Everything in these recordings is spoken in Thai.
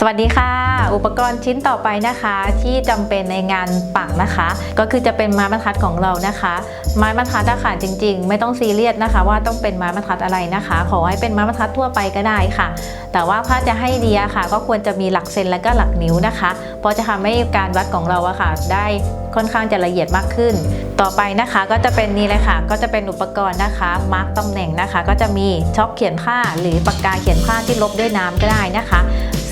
สวัสดีค่ะ อุปกรณ์ชิ้นต่อไปนะคะที่จำเป็นในงานปักนะคะ ก็คือจะเป็นไม้บรรทัดของเรานะคะ ไม้บรรทัดอะค่ะจริง ๆ ไม่ต้องซีเรียสนะคะ ว่าต้องเป็นไม้บรรทัดอะไรนะคะ ขอให้เป็นไม้บรรทัดทั่วไปก็ได้ค่ะ แต่ว่าถ้าจะให้ดีอะค่ะ ก็ควรจะมีหลักเซนและก็หลักนิ้วนะคะเพราะจะทำให้การวัดของเราอะค่ะ ได้ค่อนข้างจะละเอียดมากขึ้น ต่อไปนะคะก็จะเป็นนี่เลยค่ะ ก็จะเป็นอุปกรณ์นะคะมาร์กตำแหน่งนะคะ ก็จะมีช็อคเขียนผ้าหรือปากกาเขียนผ้าที่ลบด้วยน้ำก็ได้นะคะ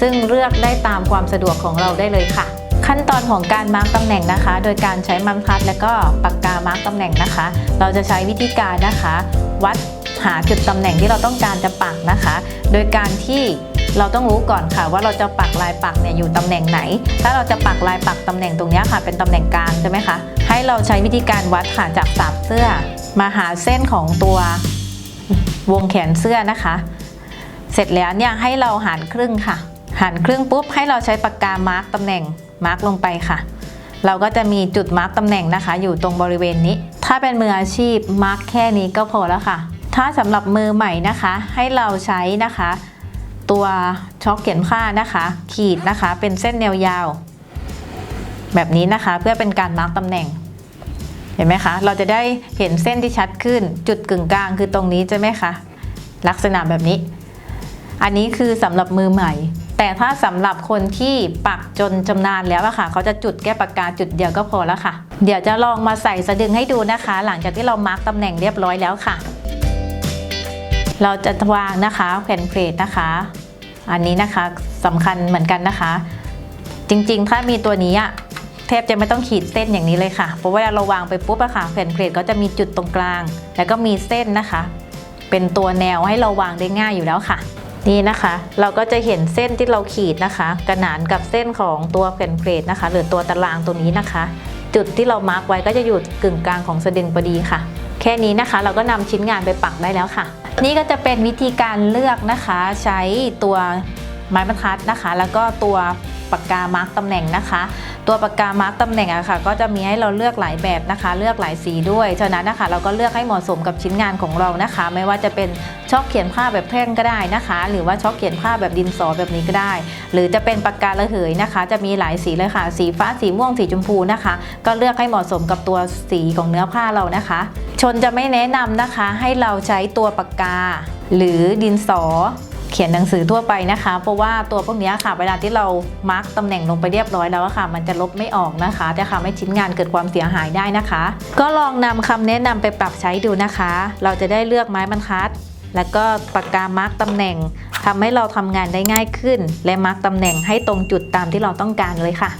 ซึ่งเลือกได้ตามความสะดวกของเราได้เลยค่ะ ขั้นตอนของการมาร์กตำแหน่งนะคะ โดยการใช้มัมพัดและก็ปากกามาร์กตำแหน่งนะคะ เราจะใช้วิธีการนะคะ วัดหาจุดตำแหน่งที่เราต้องการจะปักนะคะ โดยการที่เราต้องรู้ก่อนค่ะ ว่าเราจะปักลายปักเนี่ยอยู่ตำแหน่งไหน ถ้าเราจะปักลายปักตำแหน่งตรงนี้ค่ะ เป็นตำแหน่งกลางใช่ไหมคะ ให้เราใช้วิธีการวัดค่ะจากสาบเสื้อ มาหาเส้นของตัววงแขนเสื้อนะคะ เสร็จแล้วเนี่ยให้เราหารครึ่งค่ะ หารครึ่งปุ๊บให้เราใช้ปากกามาร์กตำแหน่งมาร์กลงไปค่ะ เราก็จะมีจุดมาร์กตำแหน่งนะคะ อยู่ตรงบริเวณนี้ ถ้าเป็นมืออาชีพมาร์กแค่นี้ก็พอแล้วค่ะ ถ้าสำหรับมือใหม่นะคะ ให้เราใช้นะคะ ตัวช็อคเขียนผ้านะคะ ขีดนะคะ เป็นเส้นแนวยาว แบบนี้นะคะเพื่อเป็นการมาร์กตำแหน่งเห็นไหมคะ เราจะได้เห็นเส้นที่ชัดขึ้น จุดกึ่งกลางคือตรงนี้ใช่ไหมคะ ลักษณะแบบนี้ อันนี้คือสำหรับมือใหม่ แต่ถ้าสำหรับคนที่ปักจนจำนานแล้วอะค่ะ เขาจะจุดแก้ปากกาจุดเดียวก็พอแล้วค่ะ เดี๋ยวจะลองมาใส่สะดึงให้ดูนะคะ หลังจากที่เรามาร์กตำแหน่งเรียบร้อยแล้วค่ะ เราจะวางนะคะแผ่นเพลทนะคะ อันนี้นะคะสำคัญเหมือนกันนะคะ จริงๆ ถ้ามีตัวนี้อะแทบจะไม่ต้องขีดเส้นอย่างนี้เลยค่ะ เพราะว่าเราวางไปปุ๊บอะค่ะแผ่นเพลทก็จะมีจุดตรงกลาง แล้วก็มีเส้นนะคะ เป็นตัวแนวให้เราวางได้ง่ายอยู่แล้วค่ะ นี่นะคะ เราก็จะเห็นเส้นที่เราขีดนะคะ กระหนานกับเส้นของตัวแผ่นเพลทนะคะ หรือตัวตารางตัวนี้นะคะ จุดที่เรามาร์กไว้ก็จะอยู่กึ่งกลางของสะดึงพอดีค่ะ แค่นี้นะคะ เราก็นำชิ้นงานไปปักได้แล้วค่ะ นี่ก็จะเป็นวิธีการเลือกนะคะ ใช้ตัวไม้บรรทัดนะคะ แล้วก็ตัวปากกามาร์กตำแหน่งนะคะ ตัวปากกามาร์กตำแหน่งอะค่ะ ก็จะมีให้เราเลือกหลายแบบนะคะ เลือกหลายสีด้วย ฉะนั้นนะคะเราก็เลือกให้เหมาะสมกับชิ้นงานของเรานะคะ ไม่ว่าจะเป็นช็อกเขียนผ้าแบบแท่งก็ได้นะคะ หรือว่าช็อกเขียนผ้าแบบดินสอแบบนี้ก็ได้ หรือจะเป็นปากการะเหยนะคะ จะมีหลายสีเลยค่ะ สีฟ้าสีม่วงสีชมพูนะคะ ก็เลือกให้เหมาะสมกับตัวสีของเนื้อผ้าเรานะคะ ชนจะไม่แนะนำนะคะ ให้เราใช้ตัวปากกา หรือดินสอ ขียนหนังสือทั่วไปนะคะ เพราะว่าตัวพวกนี้ค่ะ เวลาที่เรามาร์กตำแหน่งลงไปเรียบร้อยแล้วค่ะ มันจะลบไม่ออกนะคะจะทำให้ชิ้นงานเกิดความเสียหายได้นะคะ ก็ลองนำคำแนะนำไปปรับใช้ดูนะคะ เราจะได้เลือกไม้บรรทัด แล้วก็ปากกามาร์กตำแหน่งทำให้เราทำงานได้ง่ายขึ้น และมาร์กตำแหน่งให้ตรงจุดตามที่เราต้องการเลยค่ะ